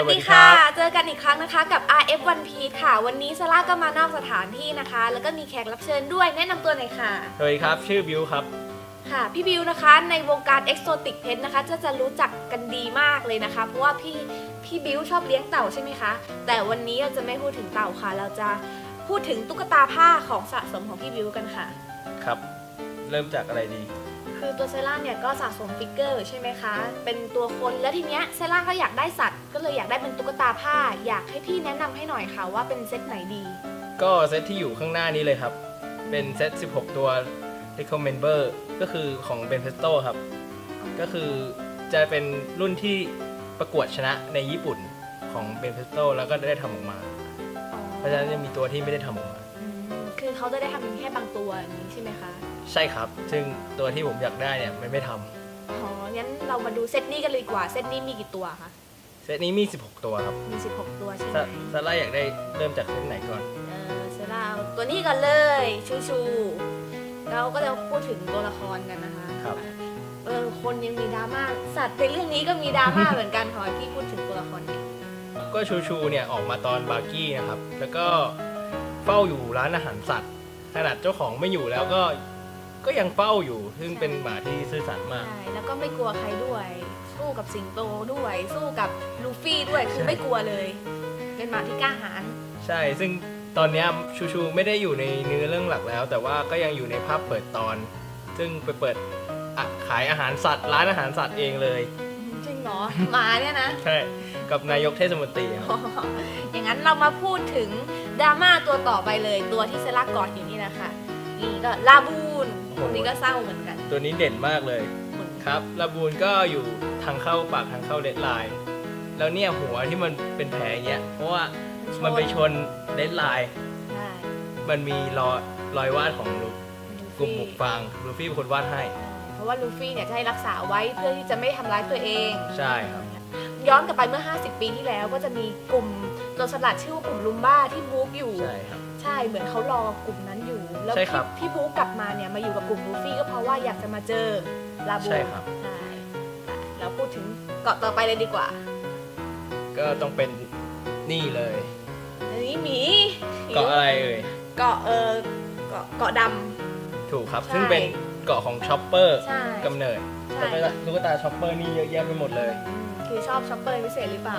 วัสสวัสดีดีค่ะครับเจอกันอีกครั้งนะคะกับ RF One Piece ค่ะ วันนี้ซาร่าก็มานอกสถานที่นะคะ แล้วก็มีแขกรับเชิญด้วยแนะนำตัวหน่อยค่ะ สวัสดีครับ ชื่อบิวครับ ค่ะ พี่บิวนะคะในวงการ Exotic Pet นะคะจะจะรู้จักกันดีมากเลยนะคะ เพราะว่าพี่พี่บิวชอบเลี้ยงเต่าใช่ไหมคะ แต่วันนี้เราจะไม่พูดถึงเต่าค่ะ เราจะพูดถึงตุ๊กตาผ้าของสะสมของพี่บิวกันค่ะ ครับ เริ่มจากอะไรดี คือตัวเซล่าเนี่ยก็สะสมฟิกเกอร์ใช่ไหมคะ เป็นตัวคนแล้วทีเนี้ยเซล่าก็อยากได้สัตว์ ก็เลยอยากได้เป็นตุ๊กตาผ้า อยากให้พี่แนะนำให้หน่อยค่ะว่าเป็นเซตไหนดี ก็เซตที่อยู่ข้างหน้านี้เลยครับ เป็นเซต 16 ตัว Recommender ก็คือของ b e n f e s t o ครับ ก็คือจะเป็นรุ่นที่ประกวดชนะในญี่ปุ่นของ b e n f e s t o แล้วก็ได้ทำออกมา เพราะฉะนั้นยังมีตัวที่ไม่ได้ทำออกมา อืมคือเขาจะได้ทำแค่บางตัวอย่างนี้ใช่ไหมคะ ใช่ครับ ซึ่งตัวที่ผมอยากได้เนี่ยมันไม่ทำ อ๋อ งั้นเรามาดูเซตนี้กันเลยดีกว่า เซตนี้มีกี่ตัวคะ เซตนี้มี 16 ตัวครับมี 16 ตัวใช่ไหมซาซาร่าอยากได้เริ่มจากเซตไหนก่อน เออเซล่าเอาตัวนี้กันเลย ชูชู เราก็จะพูดถึงตัวละครกันนะคะครับ เออคนยังมีดราม่าสัตว์ในเรื่องนี้ก็มีดราม่า เหมือนกันขอให้พี่พูดถึงตัวละครเนี่ยก็ชูชูเนี่ยออกมาตอนบาร์กี้นะครับ แล้วก็เฝ้าอยู่ร้านอาหารสัตว์ ขนาดเจ้าของไม่อยู่แล้วก็ก็ยังเฝ้าอยู่ ซึ่งเป็นหมาที่ซื่อสัตย์มาก ใช่แล้วก็ไม่กลัวใครด้วย สู้กับสิงโตด้วย สู้กับลูฟี่ด้วยคือไม่กลัวเลย เป็นหมาที่กล้าหาญใช่ ซึ่งตอนเนี้ยชูชูไม่ได้อยู่ในเนื้อเรื่องหลักแล้ว แต่ว่าก็ยังอยู่ในภาพเปิดตอน ซึ่งไปเปิดอะขายอาหารสัตว์ ร้านอาหารสัตว์เองเลย จริงเหรอหมาเนี่ยนะ ใช่ กับนายกเทศมนตรีครับ อย่างนั้นเรามาพูดถึงดราม่าตัวต่อไปเลย ตัวที่เซล่ากอดอยู่นี่นะคะนี่ก็ลาบูนคนนี้ก็เศร้าเหมือนกัน ตัวนี้เด่นมากเลย ครับลาบูนก็อยู่ทางเข้าปากทางเข้าเลดไลน์แล้วเนี่ยหัวที่มันเป็นแผลอย่างเงี้ยเพราะว่ามันไปชนเลดไลน์ใช่มันมีรอยรอยวาดของลูกลุ่มหมวกฟางลูฟี่เป็นคนวาดให้ เพราะว่าลูฟี่เนี่ยจะให้รักษาไว้เพื่อที่จะไม่ทำร้ายตัวเอง ใช่ครับ ย้อนกลับไปเมื่อ 50 ปีที่แล้วก็จะมีกลุ่มโจรสลัดชื่อว่ากลุ่มลุมบ้าที่บู๊กอยู่ ใช่ครับ ใช่เหมือนเขารอกลุ่มนั้นอยู่ แล้วใช่ครับ ที่บู๊กกลับมาเนี่ยมาอยู่กับกลุ่มลูฟี่ก็เพราะว่าอยากจะมาเจอ ลาบูใช่ครับ ใช่อะเราพูดถึงเกาะต่อไปเลยดีกว่าก็ต้องเป็นนี่เลย อันนี้หมีเกาะอะไรเอ่ย เกาะเออเกาะเกาะด ถูกครับ ใช่ซึ่งเป็นเกาะของช็อปเปอร์ำใช่กำเนิดใช่แล้วก็ตุ๊กตาช็อปเปอร์นี่เยอะแยะไปหมดเลยอืมคือชอบช็อปเปอร์พิเศษหรือเปล่า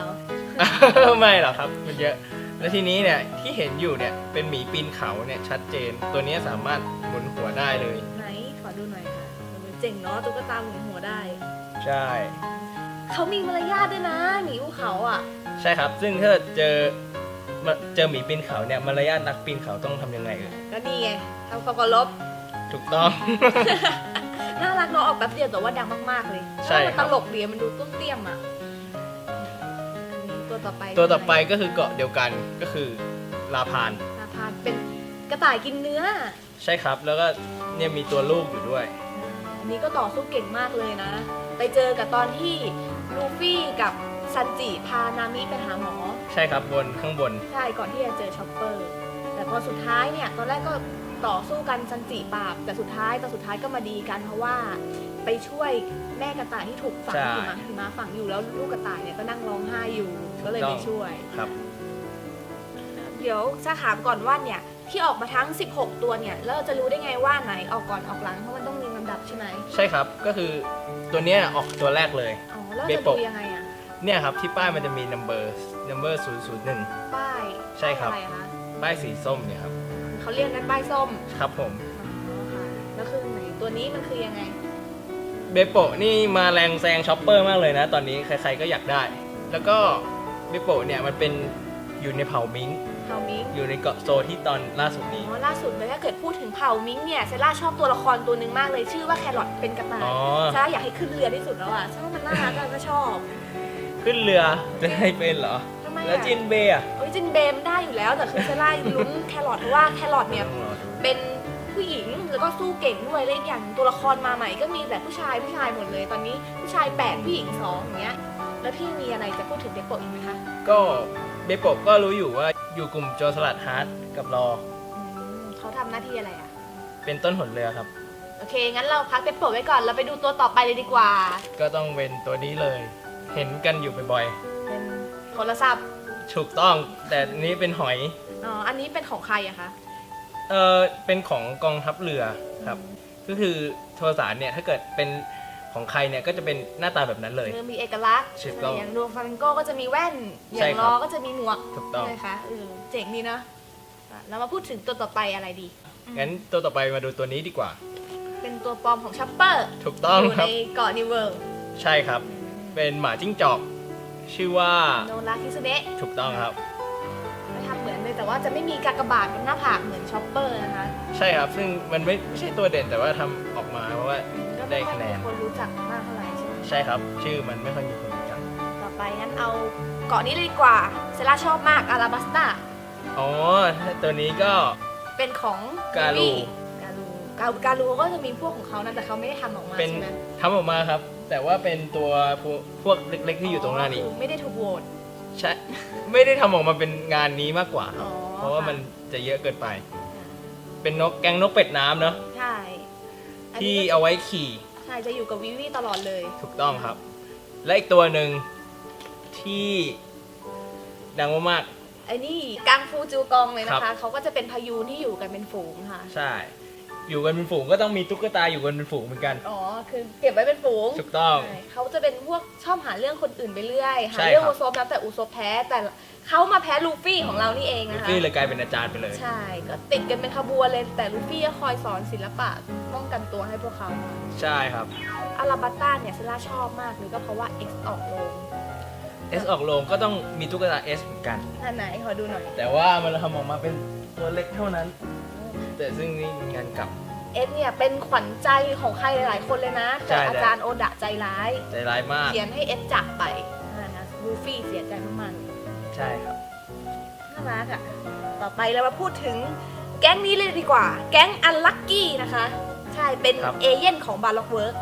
ไม่หรอกครับ มันเยอะ แล้วทีนี้เนี่ยที่เห็นอยู่เนี่ยเป็นหมีปีนเขาเนี่ยชัดเจน ตัวเนี้ยสามารถหมุนหัวได้เลยไเจ๋งเนาะตุ๊กตาหมุนหัวได้ ใช่ เขามีมารยาทด้วยนะหมีภูเขาอะ ใช่ครับ ซึ่งถ้าเจอมาเจอหมีปีนเขาเนี่ยมารยาทนักปีนเขาต้องทำยังไงเอ่ยก็นี่ไงทำความเคารพ ถูกต้อง น่ารักเนาะออกแป๊บเดียวแต่ว่าดังมากๆเลยใช่แล้วมันครัตบลกดีมันดูตุ้มเตี้ยมอะอันนี้ตัวต่อไปตัวต่อไปก็คือเกาะเดียวกันก็คือลาพานนาพานเป็นกระต่ายกินเนื้อ ใช่ครับ แล้วก็เนี่ยมีตัวลูกอยู่ด้วย อันนี้ก็ต่อสู้เก่งมากเลยนะ ไปเจอกับตอนที่ลูฟี่กับซันจิพานามิไปหาหมอ ใช่ครับบนข้างบน ใช่ก่อนที่จะเจอช็อปเปอร์ แต่พอสุดท้ายเนี่ยตอนแรกก็ต่อสู้กันซันจิปราบ แต่สุดท้ายตอนสุดท้ายก็มาดีกันเพราะว่าไปช่วยแม่กระต่ายที่ถูกฝังใช่ หิมะหิมะฝังอยู่แล้วลูกกระต่ายเนี่ยก็นั่งร้องไห้อยู่ก็เลยไปช่วย ครับ เดี๋ยวจะถามก่อนว่าเนี่ยที่ออกมาทั้ง 16 ตัวเนี่ยแล้วเราจะรู้ได้ไงว่าไหนออกก่อนออกหลังเพราะมันต้องเรียงลำ ดับใช่ไหมใช่ครับก็คือตัวเนี้ยออกตัวแรกเลย อ๋อแล้วเบจะโปะดูยังไงอะเนี่ยครับที่ป้ายมันจะมี number number 001 ป้ายใช่ครับ ป้ายอะไรอะคะป้ายสีส้มเนี่ยครับเขาเรียกกันป้ายส้มครับผมอ๋อค่ะแล้วคือไหนตัวนี้มันคือยังไง เบโปะนี่มาแรงแซงช็อปเปอร์มากเลยนะ ตอนนี้ใครๆก็อยากได้ แล้วก็เบโปะเนี่ยมันเป็นอยู่ในเผ่ามิงเผ่ามิงอยู่ในเกาะโซที่ตอนล่าสุดนี้ อ๋อล่าสุดเลยถ้าเกิดพูดถึงเผ่ามิงเนี่ยเซล่าชอบตัวละครตัวหนึ่งมากเลยชื่อว่าแครอทเป็นกระต่ายอ๋อ เซล่าอยากให้ขึ้นเรือที่สุดแล้วอะฉันว่ามันน่ารักอะก็ชอบขึ้นเรือจะให้เป็นเหรอ ทำไมแล้วอะจินเบย์อะโอ้ยจินเบมได้อยู่แล้วแต่คือเซล่าลุ้นแครอทเพราะว่าแครอทเนี่ย ต้องรอดูเป็นผู้หญิงแล้วก็สู้เก่งด้วยและอีกอย่างตัวละครมาใหม่ก็มีแต่ผู้ชายผู้ชายหมดเลย ตอนนี้ผู้ชายแปดผู้หญิงสองอย่างเงี้ยแล้วพี่มีอะไรจะพูดถึงเด็กโปะอีกไหมคะก็เบโปะก็รู้อยู่ว่า อยู่กลุ่มโจรสลัดฮาร์ดกับรอ อืมเขาทำหน้าที่อะไรอะ เป็นต้นหนเรือครับ โอเค งั้นเราพักเด็กโปะไว้ก่อน เราไปดูตัวต่อไปเลยดีกว่า ก็ต้องเป็นตัวนี้เลย เห็นกันอยู่บ่อยเป็นคทรศัพท์ถูกต้อง แต่อันนี้เป็นหอย อ๋ออันนี้เป็นของใครอะคะ เออเป็นของกองทัพเรือครับ ก็คือโทรสารเนี่ยถ้าเกิดเป็น ของใครเนี่ยก็จะเป็นหน้าตาแบบนั้นเลย เออมีเอกลักษณ์ถูกต้องอย่างดวงฟลามิงโก้ก็จะมีแว่น อใช่ย่างครับล้อก็จะมีหมวกถูกต้องใช่ไหมคะเออเจ๋งดีเนาะอะเรามาพูดถึงตัวต่อไปอะไรดี งั้นตัวต่อไปมาดูตัวนี้ดีกว่า เป็นตัวปลอมของชัปเปอร์ถูกต้องอยู่ครัในบเกาะนิวเวิร์ใช่ครับ เป็นหมาจิ้งจอก ชื่อว่าโนราคิสเนะถูกต้องครับทำเหมือนเลยแต่ว่าจะไม่มีกากบาทบนหน้าผากเหมือนช็อปเปอร์นะคะ ใช่ครับ ซึ่งมันไม่ไม่ใช่ตัวเด่นแต่ว่าทำออกมาเพราะว่าก็ ได้ไม่ค่อยคะแนมีนคนรู้จักมากเท่าไหร่ใช่ไหมใช่ครับ ชื่อมันไม่ค่อยมีคนรู้จักต่อไปงั้นเอาเกาะนี้เลยดีกว่าเซล่าชอบมากอาราบัสตาอ๋อตัวนี้ก็ เป็นของกาลูกาลูกาลูกาลูเขาก็จะมีพวกของเขานะแต่เขาไม่ได้ทำออกมาเป็นใช่ไหมทำออกมาครับ แต่ว่าเป็นตัวพวกพวกเล็กๆที่อยู่ตรงหน้านี้คือไม่ได้ถูกโหวต ใช่ ไม่ได้ทำออกมาเป็นงานนี้มากกว่าอ๋อเพราะว่ามันค่จะเยอะเกินไป เป็นนกแกงนกเป็ดน้ำเนาะ ใช่อัน ที่นี้ก็เอาไว้ขี่ใช่จะอยู่กับวิวีตลอดเลย ถูกต้องครับ และอีกตัวหนึ่งที่ดังมากไอ้นี่กังฟูจูกองเลยนะครัคะบเขาก็จะเป็นพายุที่อยู่กันเป็นฝูงค่ะ ๆใช่ อยู่กันเป็นฝูงก็ต้องมีตุ๊กตาอยู่กันเป็นฝูงเหมือนกัน อ๋อ คือเก็บไว้เป็นฝูงถูกต้อง ใช่เขาจะเป็นพวกชอบหาเรื่องคนอื่นไปเรื่อย หาใช่เรื่องครับอุซบนะแต่อุซบแพ้ แต่เขามาแพ้ลูฟี่ของเรานี่เองลูนะคะ ฟี่เลยกลายเป็นอาจารย์ไปเลย ใช่ ก็ติดกันเป็นขบวนเลย แต่ลูฟี่ก็คอยสอนศิลปะป้องกันตัวให้พวกเขา ใช่ครับอาราบัตต้าเนี่ยเซล่าชอบมากเลยก็เพราะว่า X ออกโรง S ออกโรงก็ต้องมีตุ๊กตา S เหมือนกัน อันไหนขอดูหน่อย แต่ว่ามันทำออกมาเป็นตัวเล็กเท่านั้น แต่ซึ่งนี่มีงานกลับ เอสเนี่ยเป็นขวัญใจของใครหลายๆ คนเลยนะใช่แต่อาจารย์โอดะใจร้าย ใจร้ายมาก เขียนให้เอสจากไปนั่นนะลูฟี่เสียใจมากๆ ใช่ครับ น่ารักอะ ต่อไปเรามาพูดถึงแก๊งนี้เลยดีกว่า แก๊งอันลั k กี้นะคะ ใช่ เป็นครับ เอเย่นของบาร์ล็อกเวิร์ก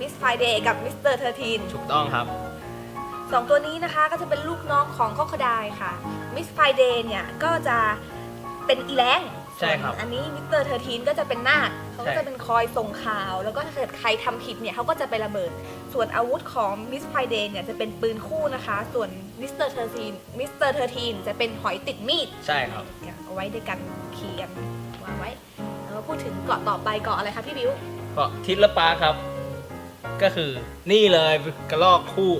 มิสไฟเดย์กับมิสเตอร์เทอร์ทีนถูกต้องครับ สองตัวนี้นะคะก็จะเป็นลูกน้องของข้อคดายค่ะ มิสไฟเดย์เนี่ย ก็จะเป็นอีแรง ใช่ครับส่วนอันนี้มิสเตอร์เทอร์ทีนก็จะเป็นนาคเขาก็ใช่ จะเป็นคอยส่งข่าว แล้วก็ถ้าเกิดใครทำผิดเนี่ยเขาก็จะไประเบิด ส่วนอาวุธของมิสไฟเดย์เนี่ยจะเป็นปืนคู่นะคะ ส่วนมิสเตอร์เทอร์ทีนมิสเตอร์เทอร์ทีนจะเป็นหอยติดมีดใช่ครับ เอาไว้ด้วยกันขี่กันวางไว้แล้วก็พูดถึงเกาะต่อไปเกาะอะไรคะพี่บิว ก็ทิศละปาครับ ก็คือนี่เลยกระลอกคู่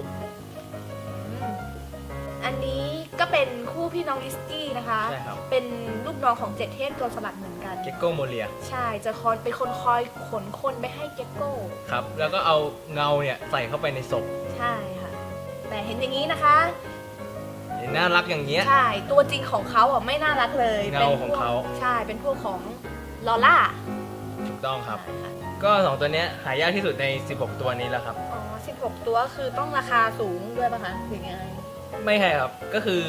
น้องลิสกี้นะคะ ใช่ครับ เป็นลูกน้องของเจ็ดเทพตัวสลัดเหมือนกัน เจโก้โมเลียใช่จะคอยเป็นคนคอยขนคนไปให้เก็กโก้ ครับ แล้วก็เอาเงาเนี่ยใส่เข้าไปในศพใช่ค่ะ แต่เห็นอย่างนี้นะคะเห็นน่ารักอย่างเงี้ย ใช่ตัวจริงของเขาอะไม่น่ารักเลยเงาป็นพวกของเขา ใช่เป็นพวกของลอล่าถูกต้องครับใช่ค่ะก็สองตัวเนี้ยหายากที่สุดใน 16 ตัวนี้แล้วครับ อ๋อ 16 ตัวคือต้องราคาสูงด้วยป่ะคะหรือยังไง ไม่ใช่ครับ ก็คือ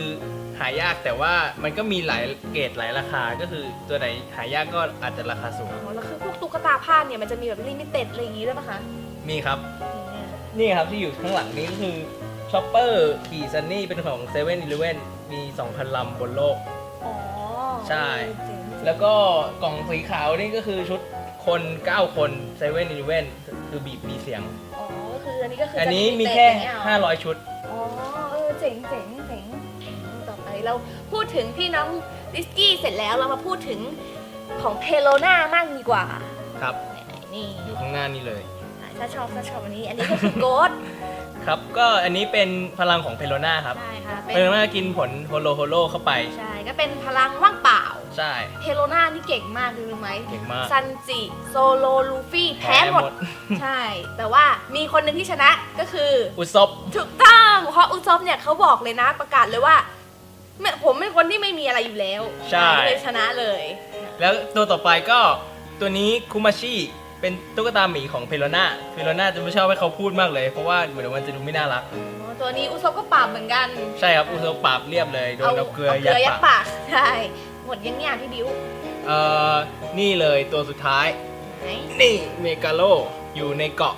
หายากแต่ว่ามันก็มีหลายเกรดหลายราคาก็คือตัวไหนหายากก็อาจจะราคาสูง อ๋อแล้วคือพวกตุ๊กตาผ้าเนี่ยมันจะมีแบบลิมิเต็ดอะไรอย่างงี้ด้วยป่ะคะมีครับ อย่างเงี้ยนี่ครับที่อยู่ข้างหลังนี้ก็คือชอปเปอร์ขี่ซันนี่เป็นของ7 e เ e ่ e อมี 2,000 ลำบนโลก อ๋อใช่ เจ๋งๆแล้วก็กล่องสีขาวนี่ก็คือชุดคน 9 คน7 e เ e ่ e อคือบีบมีเสียง อ๋อก็คืออันนี้ก็คืออัอันนี้มีแค่ 500 ชุดอ๋อเออเจ๋งเจ๋งเจ๋งต่อไป เราพูดถึงพี่น้องดิสกี้เสร็จแล้วเรามาพูดถึงของเพโลนามากดีกว่าครับ นี่อยู่ข้างหน้านี่เลย ถ้าชอบถ้าชอบอันนี้ อันนี้ก็คือโกดครับก็อันนี้เป็นพลังของเพโลนาครับใช่ค่ะเป็เพนโลนากินผลโฮโลโฮโลเข้าไป ใช่ก็เป็นพลังว่างเปล่า ใช่เพโลนานี่เก่งมากรู้ไหมเก่งมากซันจิโซโลลูฟี่แพ้หมด ใช่ แต่ว่ามีคนหนึ่งที่ชนะก็คืออุซบถูกต้องเพราะอุซอฟเนี่ยเขาบอกเลยนะประกาศเลยว่า ไม่ผมเป็นคนที่ไม่มีอะไรอยู่แล้วใช่ เลยชนะเลย แล้วตัวต่อไปก็ตัวนี้คุมาชิเป็นตุ๊กตาหมีของเพโลนาเพโลนาจะไม่ชอบให้เขาพูดมากเลย เพราะว่าเหมือนมันจะดูไม่น่ารักอ๋อตัวนี้อุซอฟก็ปราบเหมือนกัน ใช่ครับอุซบปราบเรียบเลยโดนเอาเกลือยัดยัดปากปากใช่หมดยังเนี่ยพี่บิวเอ่อนี่เลยตัวสุดท้าย ไหนนี่เมกาโลอยู่ในเกาะ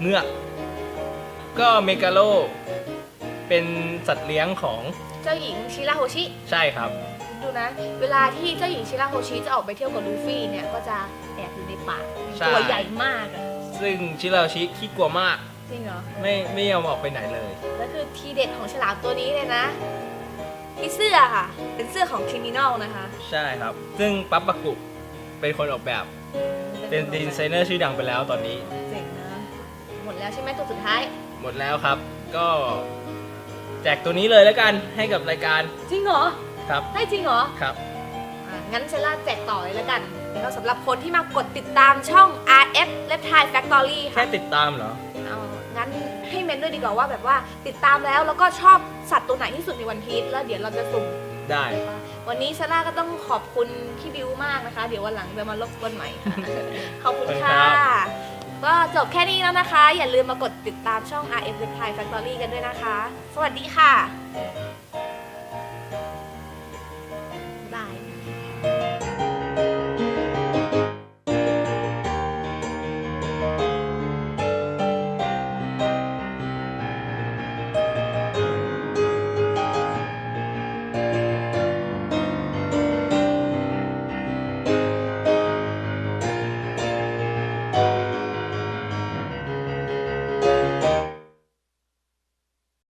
เงือกก็เมกาโลเป็นสัตว์เลี้ยงของ เจ้าหญิงชิราโฮชิ ใช่ครับ ดูนะ เวลาที่เจ้าหญิงชิราโฮชิจะออกไปเที่ยวกับลูฟี่เนี่ย ก็จะแอบอยู่ในป่าใช่ ตัวใหญ่มากอะซึ่งชิราชิขี้กลัวมากจจริงเหรอ ไม่ไม่ยอมออกไปไหนเลย แล้วคือทีเด็ดของฉลามตัวนี้เลยนะที่เสื้อค่ะ เป็นเสื้อของคริมินอลนะคะ ใช่ครับ ซึ่งปั๊บปะกุเป็นคนออกแบบ เป็นดีไซเนอร์ชื่อดังไปแล้วตอนนี้ เจ๋งนะ หมดแล้วใช่ไหมตัวสุดท้าย หมดแล้วครับ ก็ แจกตัวนี้เลยแล้วกันให้กับรายการจริงเหรอ ครับได้จริงเหรอครับ อะงั้นเซล่าแจกต่อเลยแล้วกันแล้วสำหรับคนที่มากดติดตามช่อง RF Reptile Factory แค่ค่ะติดตามเหรอ เอางั้นให้เมนด้วยดีกว่าว่าแบบว่าติดตามแล้วแล้วก็ชอบสัตว์ตัวไหนที่สุดในวันพีชแล้วเดี๋ยวเราจะสุ่ม ได้ วันนี้ซาร่าก็ต้องขอบคุณพี่บิวมากนะคะ เดี๋ยววันหลังจะมาลบกวนใหม่ค่ะ ขอบคุณขอบคุณคค่ะรับ ก็จบแค่นี้แล้วนะคะ อย่าลืมมากดติดตามช่อง RF Reply Factory กันด้วยนะคะ สวัสดีค่ะ